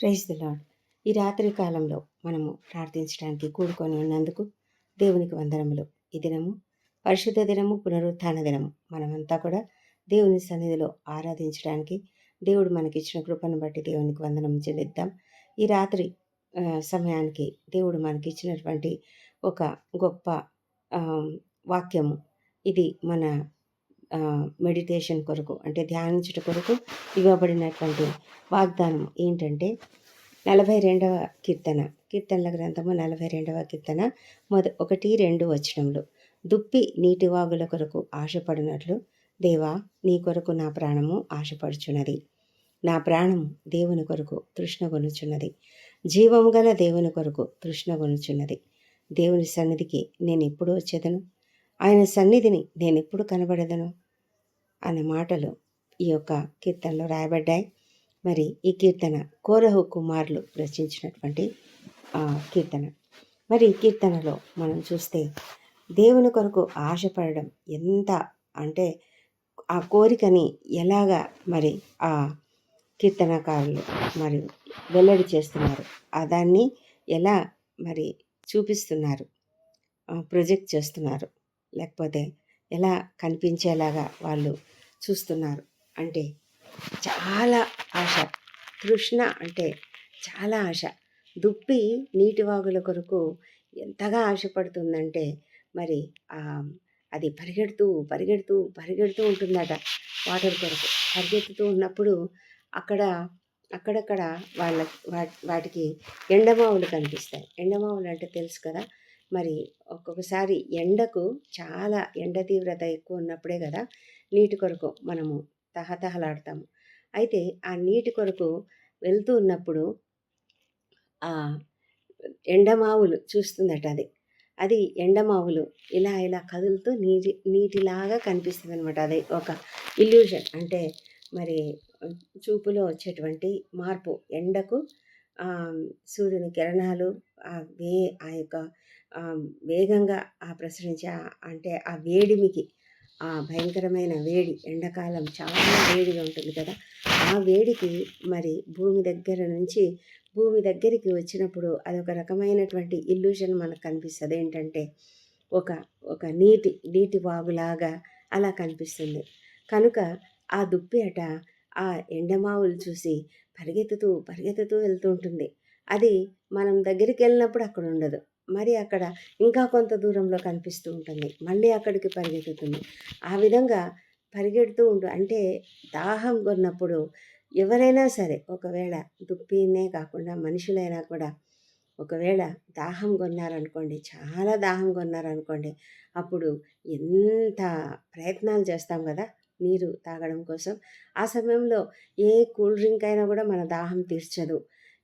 Praise the lord ఈ రాత్రి కాలంలో మనము ప్రార్థించడానికి కూడుకొని ఉన్నందుకు దేవునికి వందనములు. ఈ దినము పరిశుద్ధ దినము పునరుత్థాన దినము. మనమంతా కూడా దేవుని సన్నిధిలో ఆరాధించడానికి దేవుడు మనకిచ్చిన కృపను బట్టి దేవునికి వందనం చెల్లిద్దాం. ఈ రాత్రి సమయానికి దేవుడు మనకిచ్చినటువంటి ఒక గొప్ప వాక్యము. ఇది మన మెడిటేషన్ కొరకు అంటే ధ్యానించుట కొరకు ఇవ్వబడినటువంటి వాగ్దానం ఏంటంటే నలభై రెండవ కీర్తన. కీర్తనల గ్రంథము నలభై రెండవ కీర్తన మొద ఒకటి రెండు వచనములు. దుప్పి నీటి వాగుల కొరకు ఆశపడినట్లు దేవా నీ కొరకు నా ప్రాణము ఆశపడుచున్నది. నా ప్రాణం దేవుని కొరకు తృష్ణగొనుచున్నది జీవము గల దేవుని కొరకు తృష్ణగొనుచున్నది దేవుని సన్నిధికి నేను ఎప్పుడు వచ్చేదను? ఆయన సన్నిధిని నేను ఎప్పుడు కనబడదను? అనే మాటలు ఈ యొక్క కీర్తనలో రాయబడ్డాయి. మరి ఈ కీర్తన కోరహు కుమారులు రచించినటువంటి కీర్తన. మరి ఈ కీర్తనలో మనం చూస్తే దేవుని కొరకు ఆశపడడం ఎంత అంటే ఆ కోరికని ఎలాగా మరి ఆ కీర్తనకారులు మరి వెల్లడి చేస్తున్నారు? ఆ దాన్ని ఎలా మరి చూపిస్తున్నారు? ప్రొజెక్ట్ చేస్తున్నారు? లేకపోతే ఎలా కనిపించేలాగా వాళ్ళు చూస్తున్నారు. అంటే చాలా ఆశ. తృష్ణ అంటే చాలా ఆశ. దుప్పి నీటి వాగుల కొరకు ఎంతగా ఆశపడుతుందంటే మరి అది పరిగెడుతూ పరిగెడుతూ పరిగెడుతూ ఉంటుందట వాటర్ కొరకు. పరిగెత్తుతూ ఉన్నప్పుడు అక్కడ అక్కడక్కడ వాళ్ళ వాటికి ఎండమావులు కనిపిస్తాయి. ఎండమావులు అంటే తెలుసు కదా? మరి ఒక్కొక్కసారి ఎండకు చాలా ఎండ తీవ్రత ఎక్కువ ఉన్నప్పుడే కదా నీటి కొరకు మనము తహతహలాడతాము. అయితే ఆ నీటి కొరకు వెళ్తూ ఉన్నప్పుడు ఆ ఎండమావులు చూస్తుందట అది. అది ఎండమావులు ఇలా ఇలా కదులుతూ నీటి నీటిలాగా కనిపిస్తుంది అనమాట అది ఒక ఇల్యూషన్. అంటే మరి చూపులో వచ్చేటువంటి మార్పు. ఎండకు సూర్యుని కిరణాలు ఆ వే ఆ యొక్క వేగంగా ఆ ప్రసరించే అంటే ఆ వేడిమికి ఆ భయంకరమైన వేడి ఎండాకాలం చాలా వేడిగా ఉంటుంది కదా. ఆ వేడికి మరి భూమి దగ్గర నుంచి భూమి దగ్గరికి వచ్చినప్పుడు అదొక రకమైనటువంటి ఇల్యూషన్ మనకు కనిపిస్తుంది. ఏంటంటే ఒక ఒక నీటి నీటి వాగులాగా అలా కనిపిస్తుంది. కనుక ఆ దుప్పి అట ఆ ఎండమావులు చూసి పరిగెత్తుతూ పరిగెత్తుతూ వెళ్తూ ఉంటుంది. అది మనం దగ్గరికి వెళ్ళినప్పుడు అక్కడ ఉండదు. మరి అక్కడ ఇంకా కొంత దూరంలో కనిపిస్తూ ఉంటుంది. మళ్ళీ అక్కడికి పరిగెత్తుతుంది. ఆ విధంగా పరిగెడుతూ ఉండు అంటే దాహం కొన్నప్పుడు ఎవరైనా సరే ఒకవేళ దుప్పినే కాకుండా మనుషులైనా కూడా ఒకవేళ దాహం కొన్నారనుకోండి చాలా దాహం కొన్నారనుకోండి అప్పుడు ఎంత ప్రయత్నాలు చేస్తాం కదా నీరు తాగడం కోసం. ఆ సమయంలో ఏ కూల్ డ్రింక్ అయినా కూడా మన దాహం తీర్చదు.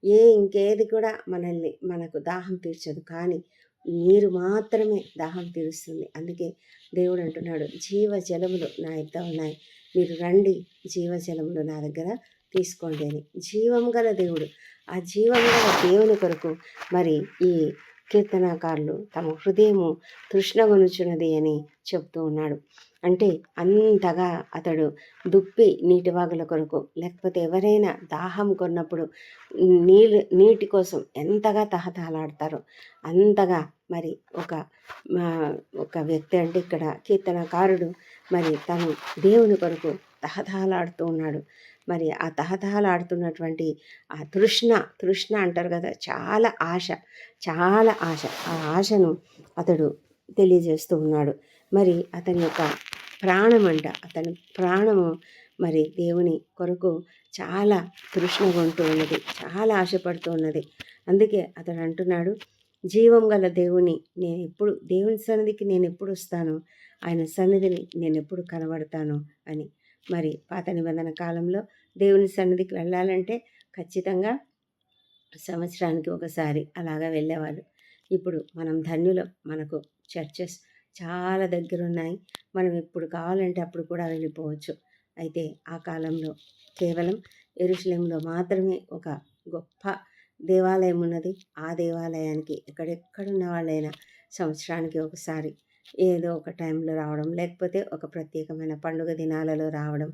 ఏ ఇంకేది కూడా మనల్ని మనకు దాహం తీర్చదు. కానీ నీరు మాత్రమే దాహం తీరుస్తుంది. అందుకే దేవుడు అంటున్నాడు జీవ జలములు నా యొద్ద ఉన్నాయి. మీరు రండి జీవ జలములు నా దగ్గర తీసుకోండి అని. జీవం గల దేవుడు ఆ జీవం గల దేవుని కొరకు మరి ఈ కీర్తనాకారులు తమ హృదయము తృష్ణగొనుచున్నది అని చెప్తూ ఉన్నాడు. అంటే అంతగా అతడు దుప్పి నీటి వాగుల కొరకు లేకపోతే ఎవరైనా దాహం కొన్నప్పుడు నీళ్ళు నీటి కోసం ఎంతగా తహతహలాడతారో అంతగా మరి ఒక మా ఒక వ్యక్తి అంటే ఇక్కడ కీర్తనకారుడు మరి తను దేవుని కొరకు తహతహలాడుతూ ఉన్నాడు. మరి ఆ తహతహలాడుతున్నటువంటి ఆ తృష్ణ తృష్ణ అంటారు కదా చాలా ఆశ చాలా ఆశ. ఆ ఆశను అతడు తెలియజేస్తూ ఉన్నాడు. మరి అతని యొక్క ప్రాణం అంట అతని ప్రాణము మరి దేవుని కొరకు చాలా తృష్ణగొంటూ ఉన్నది. చాలా ఆశపడుతూ ఉన్నది. అందుకే అతడు అంటున్నాడు జీవం గల దేవుని నేను ఎప్పుడు దేవుని సన్నిధికి నేను ఎప్పుడు వస్తాను? ఆయన సన్నిధిని నేను ఎప్పుడు కనబడతాను? అని. మరి పాత నిబంధన కాలంలో దేవుని సన్నిధికి వెళ్ళాలంటే ఖచ్చితంగా సంవత్సరానికి ఒకసారి అలాగా వెళ్ళేవాళ్ళు ఇప్పుడు మనం ధన్యులు. మనకు చర్చెస్ చాలా దగ్గర ఉన్నాయి మనం ఎప్పుడు కావాలంటే అప్పుడు కూడా వెళ్ళిపోవచ్చు. అయితే ఆ కాలంలో కేవలం ఎరుషలేంలో మాత్రమే ఒక గొప్ప దేవాలయం ఉన్నది. ఆ దేవాలయానికి ఎక్కడెక్కడున్న వాళ్ళైనా సంవత్సరానికి ఒకసారి ఏదో ఒక టైంలో రావడం లేకపోతే ఒక ప్రత్యేకమైన పండుగ దినాలలో రావడం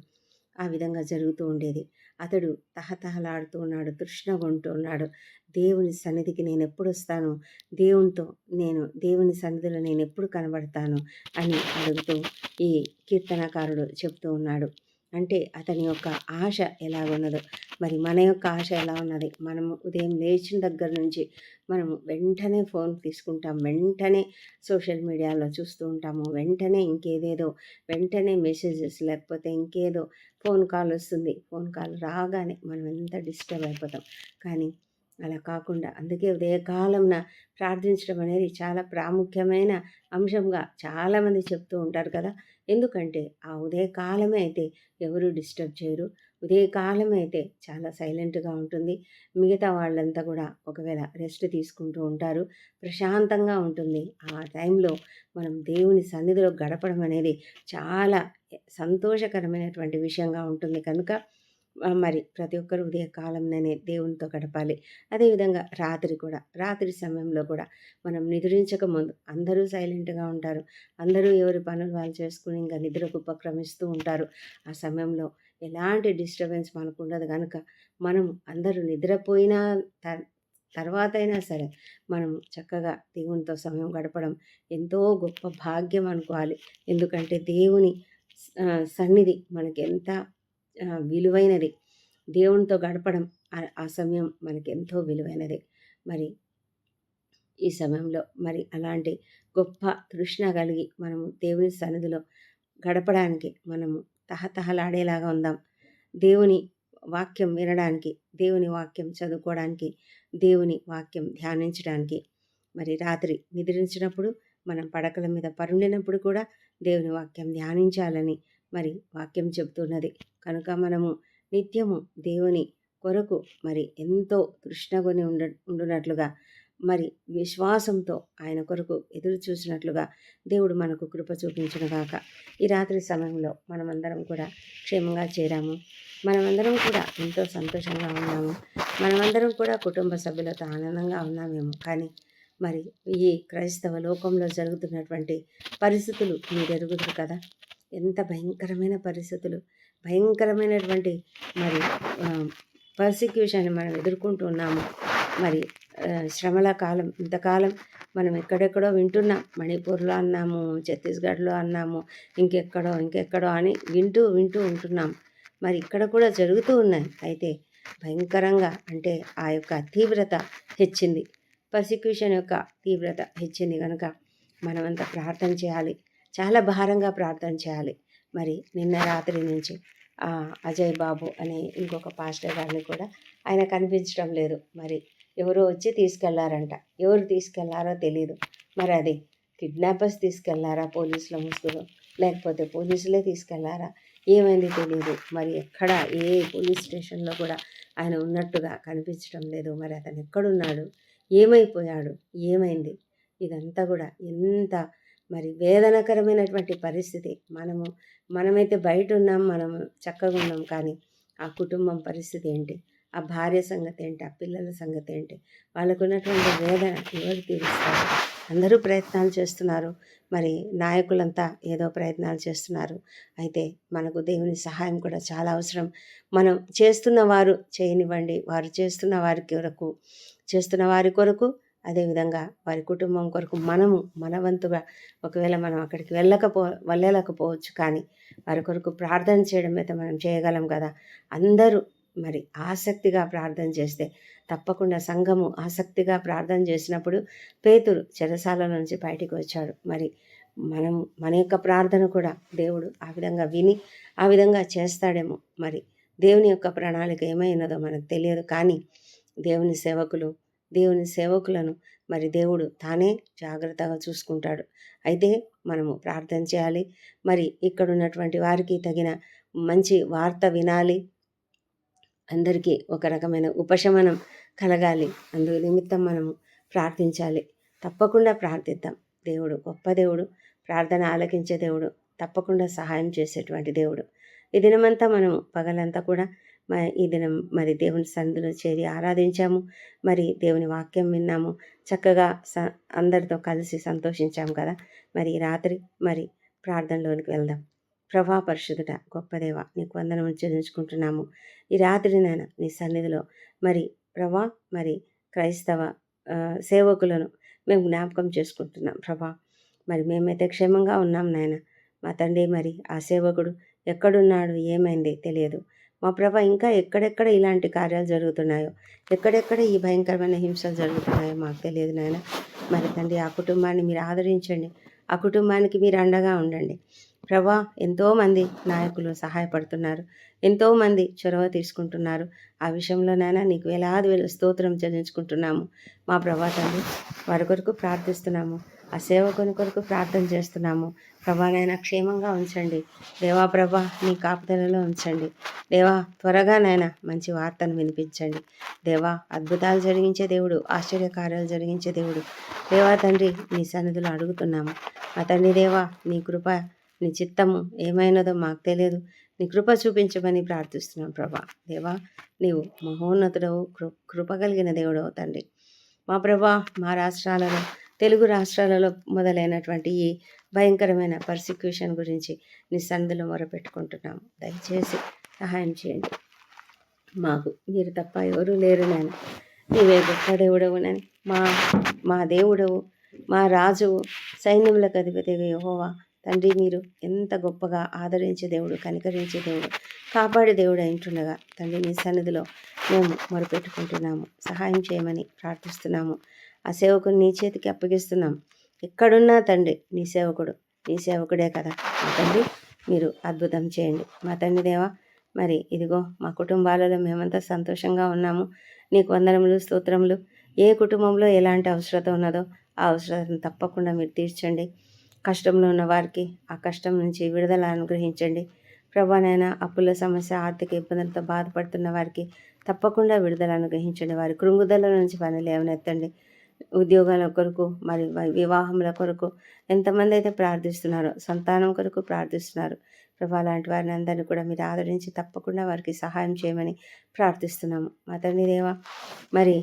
ఆ విధంగా జరుగుతూ ఉండేది. అతడు తహతహలాడుతూ ఉన్నాడు తృష్ణ ఉన్నాడు. దేవుని సన్నిధికి నేను ఎప్పుడు వస్తాను? దేవునితో నేను దేవుని సన్నిధిలో నేను ఎప్పుడు కనబడతాను? అని అడుగుతూ ఈ కీర్తనకారుడు చెప్తూ ఉన్నాడు. అంటే అతని యొక్క ఆశ ఎలాగున్నదో. మరి మన యొక్క ఆశ ఎలా ఉన్నది? మనము ఉదయం లేచిన దగ్గర నుంచి మనము వెంటనే ఫోన్ తీసుకుంటాం. వెంటనే సోషల్ మీడియాలో చూస్తూ ఉంటాము. వెంటనే ఇంకేదేదో వెంటనే మెసేజెస్ లేకపోతే ఇంకేదో ఫోన్ కాల్ వస్తుంది. ఫోన్ కాల్ రాగానే మనం ఎంత డిస్టర్బ్ అయిపోతాం. కానీ అలా కాకుండా అందుకే ఉదయకాలంన ప్రార్థించడం అనేది చాలా ప్రాముఖ్యమైన అంశంగా చాలామంది చెప్తూ ఉంటారు కదా. ఎందుకంటే ఆ ఉదయకాలమే అయితే ఎవరు డిస్టర్బ్ చేయరు. ఉదయకాలం అయితే చాలా సైలెంట్గా ఉంటుంది. మిగతా వాళ్ళంతా కూడా ఒకవేళ రెస్ట్ తీసుకుంటూ ఉంటారు ప్రశాంతంగా ఉంటుంది. ఆ టైంలో మనం దేవుని సన్నిధిలో గడపడం అనేది చాలా సంతోషకరమైనటువంటి విషయంగా ఉంటుంది. కనుక మరి ప్రతి ఒక్కరు ఉదయకాలంలోనే దేవునితో గడపాలి. అదేవిధంగా రాత్రి కూడా రాత్రి సమయంలో కూడా మనం నిద్రించక ముందు అందరూ సైలెంట్గా ఉంటారు. అందరూ ఎవరి పనులు వాళ్ళు చేసుకుని ఇంకా నిద్రకు ఉపక్రమిస్తూ ఉంటారు. ఆ సమయంలో ఎలాంటి డిస్టర్బెన్స్ మనకు ఉండదు కనుక మనం అందరూ నిద్రపోయినా తర్వాత అయినా సరే మనం చక్కగా దేవునితో సమయం గడపడం ఎంతో గొప్ప భాగ్యం అనుకోవాలి. ఎందుకంటే దేవుని సన్నిధి మనకి ఎంత విలువైనది. దేవునితో గడపడం ఆ సమయం మనకి ఎంతో విలువైనది. మరి ఈ సమయంలో మరి అలాంటి గొప్ప తృష్ణ కలిగి మనము దేవుని సన్నిధిలో గడపడానికి మనము తహతహలాడేలాగా ఉందాం. దేవుని వాక్యం వినడానికి దేవుని వాక్యం చదువుకోవడానికి దేవుని వాక్యం ధ్యానించడానికి మరి రాత్రి నిద్రించినప్పుడు మనం పడకల మీద పరుండినప్పుడు కూడా దేవుని వాక్యం ధ్యానించాలని మరి వాక్యం చెబుతున్నది. కనుక మనము నిత్యము దేవుని కొరకు మరి ఎంతో తృష్ణగొని ఉండ ఉండునట్లుగా మరి విశ్వాసంతో ఆయన కొరకు ఎదురు చూసినట్లుగా దేవుడు మనకు కృప చూపించునుగాక ఈ రాత్రి సమయంలో మనమందరం కూడా క్షేమంగా చేరాము. మనమందరం కూడా ఎంతో సంతోషంగా ఉన్నాము. మనమందరం కూడా కుటుంబ సభ్యులతో ఆనందంగా ఉన్నామేమో. కానీ మరి ఈ క్రైస్తవ లోకంలో జరుగుతున్నటువంటి పరిస్థితులు మీరు ఎరుగుదురు కదా? ఎంత భయంకరమైన పరిస్థితులు భయంకరమైనటువంటి మరి పర్సిక్యూషన్ మనం ఎదుర్కొంటున్నాము మరి శ్రమల కాలం ఇంతకాలం మనం ఎక్కడెక్కడో వింటున్నాం. మణిపూర్లో అన్నాము ఛత్తీస్గఢ్లో అన్నాము ఇంకెక్కడో ఇంకెక్కడో అని వింటూ వింటూ ఉంటున్నాం. మరి ఇక్కడ కూడా జరుగుతూ ఉన్నాయి. అయితే భయంకరంగా అంటే ఆ యొక్క తీవ్రత హెచ్చింది. పర్సిక్యూషన్ యొక్క తీవ్రత హెచ్చింది కనుక మనమంతా ప్రార్థన చేయాలి. చాలా భారంగా ప్రార్థన చేయాలి. మరి నిన్న రాత్రి నుంచి అజయ్ బాబు అనే ఇంకొక పాస్టర్ గారిని కూడా ఆయన కనిపించడం లేదు. మరి ఎవరో వచ్చి తీసుకెళ్ళారంట. ఎవరు తీసుకెళ్ళారో తెలియదు మరి అది కిడ్నాపర్స్ తీసుకెళ్ళారా? పోలీసుల ముసుగులో? లేకపోతే పోలీసులే తీసుకెళ్ళారా? ఏమైంది తెలియదు మరి ఎక్కడ? ఏ పోలీస్ స్టేషన్లో కూడా ఆయన ఉన్నట్టుగా కనిపించడం లేదు. మరి అతను ఎక్కడున్నాడు? ఏమైపోయాడు? ఏమైంది? ఇదంతా కూడా ఎంత మరి వేదనకరమైనటువంటి పరిస్థితి. మనము మనమైతే బయట ఉన్నాం మనము చక్కగా ఉన్నాం కానీ ఆ కుటుంబం పరిస్థితి ఏంటి? ఆ భార్య సంగతి ఏంటి? ఆ పిల్లల సంగతి ఏంటి? వాళ్ళకు ఉన్నటువంటి వేదన ఎవరు తీరుస్తారు? అందరూ ప్రయత్నాలు చేస్తున్నారు. మరి నాయకులంతా ఏదో ప్రయత్నాలు చేస్తున్నారు. అయితే మనకు దేవుని సహాయం కూడా చాలా అవసరం. మనం చేస్తున్న వారు చేయనివ్వండి. వారు చేస్తున్న వారి కొరకు చేస్తున్న వారి కొరకు అదేవిధంగా వారి కుటుంబం కొరకు మనము మన వంతుగా ఒకవేళ మనం అక్కడికి వెళ్ళకపో వెళ్ళలేకపోవచ్చు కానీ వారి కొరకు ప్రార్థన చేయడం అయితే మనం చేయగలం కదా. అందరూ మరి ఆసక్తిగా ప్రార్థన చేస్తే తప్పకుండా సంఘము ఆసక్తిగా ప్రార్థన చేసినప్పుడు పేతురు చెరసాల నుంచి బయటికి వచ్చాడు. మరి మనం మన యొక్క ప్రార్థన కూడా దేవుడు ఆ విధంగా విని ఆ విధంగా చేస్తాడేమో. మరి దేవుని యొక్క ప్రణాళిక ఏమైనదో మనకు తెలియదు కానీ దేవుని సేవకులు దేవుని సేవకులను. మరి దేవుడు తానే జాగ్రత్తగా చూసుకుంటాడు. అయితే మనము ప్రార్థన చేయాలి. మరి ఇక్కడ ఉన్నటువంటి వారికి తగిన మంచి వార్త వినాలి. అందరికీ ఒక రకమైన ఉపశమనం కలగాలి. అందు నిమిత్తం మనము ప్రార్థించాలి. తప్పకుండా ప్రార్థిద్దాం. దేవుడు గొప్ప దేవుడు. ప్రార్థన ఆలకించే దేవుడు. తప్పకుండా సహాయం చేసేటువంటి దేవుడు. ఈ దినమంతా మనము పగలంతా కూడా ఈ దినం మరి దేవుని సందులో చేరి ఆరాధించాము. మరి దేవుని వాక్యం విన్నాము. చక్కగా స అందరితో కలిసి సంతోషించాము కదా. మరి రాత్రి మరి ప్రార్థనలోనికి వెళ్దాం. ప్రభా పరిశుద్ధుడ గొప్ప దేవ నీకు వందనములు చెల్లించుకుంటున్నాము. ఈ రాత్రి నాయన నీ సన్నిధిలో మరి ప్రభా మరి క్రైస్తవ సేవకులను మేము జ్ఞాపకం చేసుకుంటున్నాం. ప్రభా మరి మేమైతే క్షేమంగా ఉన్నాం నాయన. మా తండ్రి మరి ఆ సేవకుడు ఎక్కడున్నాడు ఏమైంది తెలియదు. మా ప్రభ ఇంకా ఎక్కడెక్కడ ఇలాంటి కార్యాలు జరుగుతున్నాయో ఎక్కడెక్కడ ఈ భయంకరమైన హింసలు జరుగుతున్నాయో మాకు తెలియదు నాయన. మరి తండ్రి ఆ కుటుంబాన్ని మీరు ఆదరించండి. ఆ కుటుంబానికి మీరు అండగా ఉండండి. ప్రభా ఎంతోమంది నాయకులు సహాయపడుతున్నారు. ఎంతోమంది చొరవ తీసుకుంటున్నారు. ఆ విషయంలోనైనా నీకు వేలాది వేల స్తోత్రం చెల్లించుకుంటున్నాము. మా ప్రభా తండ్రి వారి కొరకు ప్రార్థిస్తున్నాము. ఆ సేవకుని కొరకు ప్రార్థన చేస్తున్నాము. ప్రభానైనా క్షేమంగా ఉంచండి. దేవా ప్రభా నీ కాపుదలలో ఉంచండి. దేవా త్వరగా మంచి వార్తను వినిపించండి. దేవా అద్భుతాలు జరిగించే దేవుడు ఆశ్చర్యకార్యాలు జరిగించే దేవుడు. దేవా తండ్రి నీ సన్నిధులు అడుగుతున్నాము. మా తండ్రి దేవా నీ కృప నీ చిత్తము ఏమైనదో మాకు తెలియదు. నీ కృప చూపించమని ప్రార్థిస్తున్నాం ప్రభా. దేవా నీవు మహోన్నతుడవు కృ కృప కలిగిన దేవుడవు తండ్రి. మా ప్రభా మా రాష్ట్రాలలో తెలుగు రాష్ట్రాలలో మొదలైనటువంటి ఈ భయంకరమైన పర్సిక్యూషన్ గురించి నిస్సందులు మొరపెట్టుకుంటున్నాము దయచేసి సహాయం చేయండి. మాకు మీరు తప్ప ఎవరు లేరు నేను నీవే గొప్ప దేవుడవు నేను మా మా దేవుడవు మా రాజువు సైన్యములకు అధిపతి యహోవా. తండ్రి మీరు ఎంత గొప్పగా ఆదరించే దేవుడు కనికరించే దేవుడు కాపాడే దేవుడు అయింటుండగా తండ్రి మీ సన్నిధిలో మేము మొరపెట్టుకుంటున్నాము. సహాయం చేయమని ప్రార్థిస్తున్నాము. ఆ సేవకుని నీ చేతికి అప్పగిస్తున్నాం. ఎక్కడున్నా తండ్రి నీ సేవకుడు నీ సేవకుడే కదా. మా తండ్రి మీరు అద్భుతం చేయండి. మా తండ్రి దేవా మరి ఇదిగో మా కుటుంబాలలో మేమంతా సంతోషంగా ఉన్నాము. నీకు వందనములు స్తోత్రములు. ఏ కుటుంబంలో ఎలాంటి అవసరత ఉన్నదో ఆ అవసరతను తప్పకుండా మీరు తీర్చండి. కష్టంలో ఉన్న వారికి ఆ కష్టం నుంచి విడుదల అనుగ్రహించండి. ప్రభానైనా అప్పుల సమస్య ఆర్థిక ఇబ్బందులతో బాధపడుతున్న వారికి తప్పకుండా విడుదల అనుగ్రహించండి. వారి కృంగుదల నుంచి పనులు లేవనెత్తండి. ఉద్యోగాల కొరకు మరి వివాహముల కొరకు ఎంతమంది అయితే ప్రార్థిస్తున్నారో సంతానం కొరకు ప్రార్థిస్తున్నారు. ప్రభా లాంటి వారిని అందరినీ కూడా మీరు ఆదరించి తప్పకుండా వారికి సహాయం చేయమని ప్రార్థిస్తున్నాము. మా తండ్రి దేవా మరి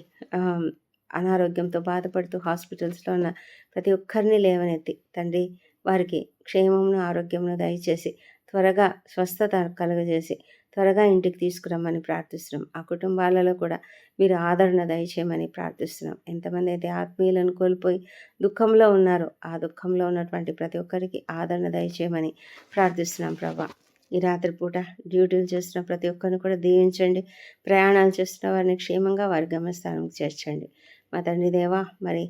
అనారోగ్యంతో బాధపడుతూ హాస్పిటల్స్లో ఉన్న ప్రతి ఒక్కరిని లేవనెత్తి తండ్రి వారికి క్షేమమును ఆరోగ్యమును దయచేసి త్వరగా స్వస్థత కలుగజేసి త్వరగా ఇంటికి తీసుకురమ్మని ప్రార్థిస్తున్నాం. ఆ కుటుంబాలలో కూడా మీరు ఆదరణ దయచేయమని ప్రార్థిస్తున్నాం. ఎంతమంది అయితే ఆత్మీయులను కోల్పోయి దుఃఖంలో ఉన్నారో ఆ దుఃఖంలో ఉన్నటువంటి ప్రతి ఒక్కరికి ఆదరణ దయచేయమని ప్రార్థిస్తున్నాం ప్రభా. ఈ రాత్రి పూట డ్యూటీలు చేస్తున్న ప్రతి ఒక్కరిని కూడా దీవించండి. ప్రయాణాలు చేస్తున్న వారిని క్షేమంగా వారి గమ్యస్థానంకి చేర్చండి. మా తండ్రి దేవా మరి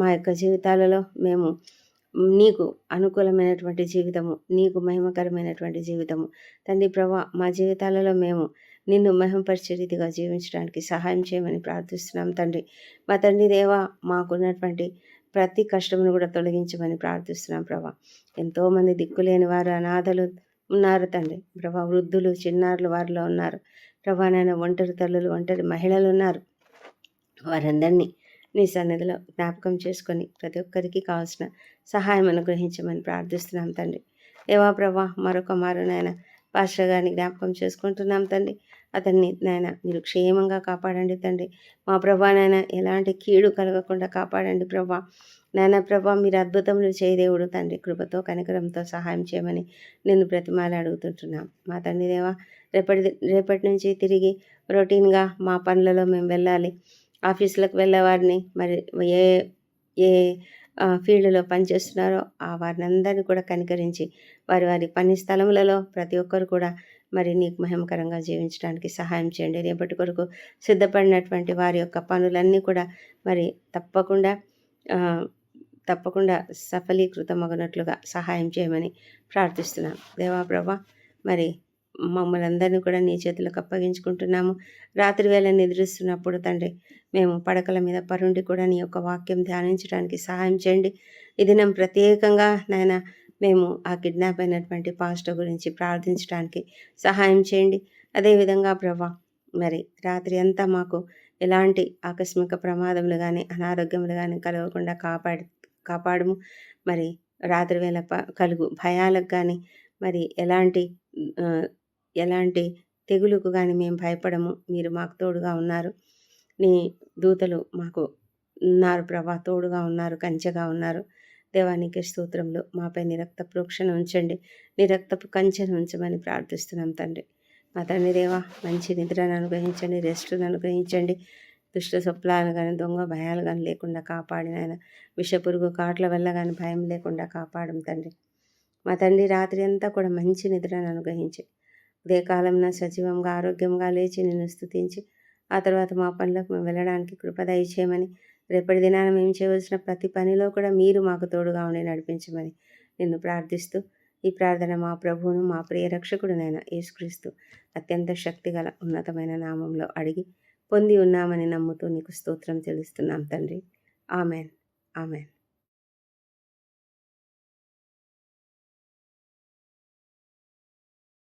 మా యొక్క జీవితాలలో మేము నీకు అనుకూలమైనటువంటి జీవితము నీకు మహిమకరమైనటువంటి జీవితము. తండ్రి ప్రభా మా జీవితాలలో మేము నిన్ను మహిమపరిచే రీతిగా జీవించడానికి సహాయం చేయమని ప్రార్థిస్తున్నాం తండ్రి. మా తండ్రి దేవా మాకున్నటువంటి ప్రతి కష్టమును కూడా తొలగించమని ప్రార్థిస్తున్నాం ప్రభా. ఎంతోమంది దిక్కులేని వారు అనాథలు ఉన్నారు తండ్రి. ప్రభా వృద్ధులు చిన్నారులు వారిలో ఉన్నారు. ప్రభా నాయన ఒంటరి తల్లులు ఒంటరి మహిళలు ఉన్నారు. వారందరినీ నీ సన్నిధిలో జ్ఞాపకం చేసుకొని ప్రతి ఒక్కరికి కావాల్సిన సహాయం అనుగ్రహించమని ప్రార్థిస్తున్నాం తండ్రి. ఏవా ప్రభా మరొక మారు నాయన పాస్టర్ గారిని జ్ఞాపకం చేసుకుంటున్నాం తండ్రి. అతన్ని నాయన మీరు క్షేమంగా కాపాడండి తండ్రి. మా ప్రభా నాయన ఎలాంటి కీడు కలగకుండా కాపాడండి ప్రభా. నాయన ప్రభా మీరు అద్భుతములు చేయదేవుడు తండ్రి. కృపతో కనికరంతో సహాయం చేయమని నేను ప్రతిమాలు అడుగుతుంటున్నాం. మా తండ్రి దేవా రేపటి రేపటి నుంచి తిరిగి రొటీన్గా మా పనులలో మేము వెళ్ళాలి. ఆఫీసులకు వెళ్ళే వారిని మరి ఏ ఏ ఫీల్డ్లో పనిచేస్తున్నారో ఆ వారిని అందరినీ కూడా కనికరించి వారి వారి పని స్థలములలో ప్రతి ఒక్కరు కూడా మరి నీకు మహిమకరంగా జీవించడానికి సహాయం చేయండి. రేపటి కొరకు సిద్ధపడినటువంటి వారి యొక్క పనులన్నీ కూడా మరి తప్పకుండా తప్పకుండా సఫలీకృతమగినట్లుగా సహాయం చేయమని ప్రార్థిస్తున్నాం దేవా ప్రభా మరి మమ్మల్ని అందరినీ కూడా నీ చేతులకు అప్పగించుకుంటున్నాము. రాత్రి వేళ నిద్రిస్తున్నప్పుడు తండ్రి మేము పడకల మీద పరుండి కూడా నీ యొక్క వాక్యం ధ్యానించడానికి సహాయం చేయండి. ఈ దినం ప్రత్యేకంగా నాయన మేము ఆ కిడ్నాప్ అయినటువంటి పాస్టర్ గురించి ప్రార్థించడానికి సహాయం చేయండి. అదేవిధంగా ప్రభా మరి రాత్రి అంతా మాకు ఎలాంటి ఆకస్మిక ప్రమాదములు కానీ అనారోగ్యములు కానీ కలగకుండా కాపాడు కాపాడము. మరి రాత్రి వేళ ప కలుగు భయాలకు కానీ మరి ఎలాంటి ఎలాంటి తెగులుకు కానీ మేము భయపడము. మీరు మాకు తోడుగా ఉన్నారు. నీ దూతలు మాకు ఉన్నారు ప్రభా తోడుగా ఉన్నారు కంచెగా ఉన్నారు. దేవానికి స్తోత్రంలో మాపై నిరక్త ప్రోక్షణ ఉంచండి. నిరక్తపు కంచెను ఉంచమని ప్రార్థిస్తున్నాం తండ్రి. మా తండ్రి దేవా మంచి నిద్రను అనుగ్రహించండి రెస్ట్ను అనుగ్రహించండి. దుష్ట స్వప్నాలు కానీ దొంగ భయాలు కానీ లేకుండా కాపాడిన ఆయన. విషపురుగు కాట్ల వల్ల కానీ భయం లేకుండా కాపాడం తండ్రి. మా తండ్రి రాత్రి అంతా కూడా మంచి నిద్రను అనుగ్రహించి ఉదయకాలంలో సజీవంగా ఆరోగ్యంగా లేచి నిన్ను స్థుతించి ఆ తర్వాత మా పనులకు మేము వెళ్ళడానికి కృపద ఇచ్చేయమని రేపటి దినాన మేము చేయవలసిన ప్రతి పనిలో కూడా మీరు మాకు తోడుగా ఉండి నడిపించమని నిన్ను ప్రార్థిస్తూ ఈ ప్రార్థన మా ప్రభువును మా ప్రియ రక్షకుడునైన యేసుక్రీస్తు అత్యంత శక్తిగల ఉన్నతమైన నామంలో అడిగి పొంది ఉన్నామని నమ్ముతూ నీకు స్తోత్రం తెలుస్తున్నాం తండ్రి. ఆమెన్. ఆమెన్.